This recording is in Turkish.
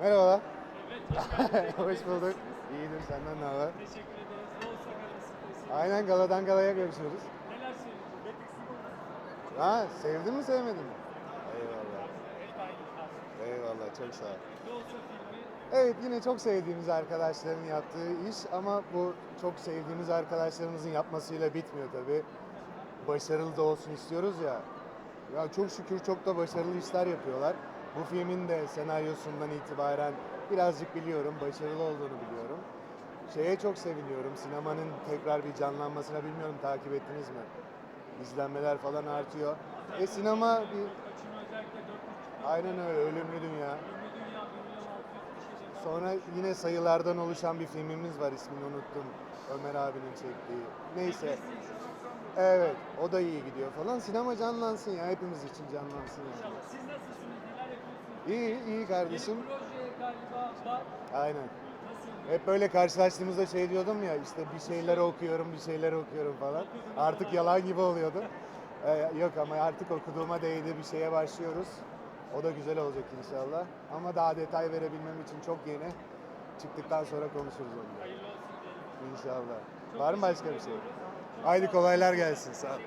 Merhabalar. Evet, hoş geldiniz. Hoş bulduk. İyidir senden ne haber? Teşekkür ederiz. Loğusa Galası'ndayız. Aynen galadan galaya görüşüyoruz. Neler söyleyeceksiniz? Ha sevdin mi sevmedin mi? Eyvallah. Eyvallah çok sağ ol. Evet yine çok sevdiğimiz arkadaşların yaptığı iş ama bu çok sevdiğimiz arkadaşlarımızın yapmasıyla bitmiyor tabii. Başarılı da olsun istiyoruz ya. Ya çok şükür çok da başarılı işler yapıyorlar. Bu filmin de senaryosundan itibaren birazcık biliyorum, başarılı olduğunu biliyorum. Şeye çok seviniyorum, sinemanın tekrar bir canlanmasına bilmiyorum takip ettiniz mi? İzlenmeler falan artıyor. E sinema bir, kaçını özellikle 4.5 aynen öyle, ölümlü dünya. Ünlü Dünya 1 milyon 600 kişi Sonra yine sayılardan oluşan bir filmimiz var ismini unuttum. Ömer abinin çektiği. Neyse. Evet o da iyi gidiyor falan. Sinema canlansın ya hepimiz için canlansın yani. Siz nasılsınız? İyi iyi kardeşim. Yeni proje galiba var. Aynen. Hep böyle karşılaştığımızda şey diyordum ya işte bir şeyler okuyorum bir şeyler okuyorum falan. Artık yalan gibi oluyordu. Ee, yok ama artık okuduğuma değdi bir şeye başlıyoruz. O da güzel olacak inşallah. Ama daha detay verebilmem için çok yeni. Çıktıktan sonra konuşuruz onunla. Hayırlı olsun diyelim. İnşallah. Var mı başka bir şey? Haydi kolaylar gelsin. Sağ ol.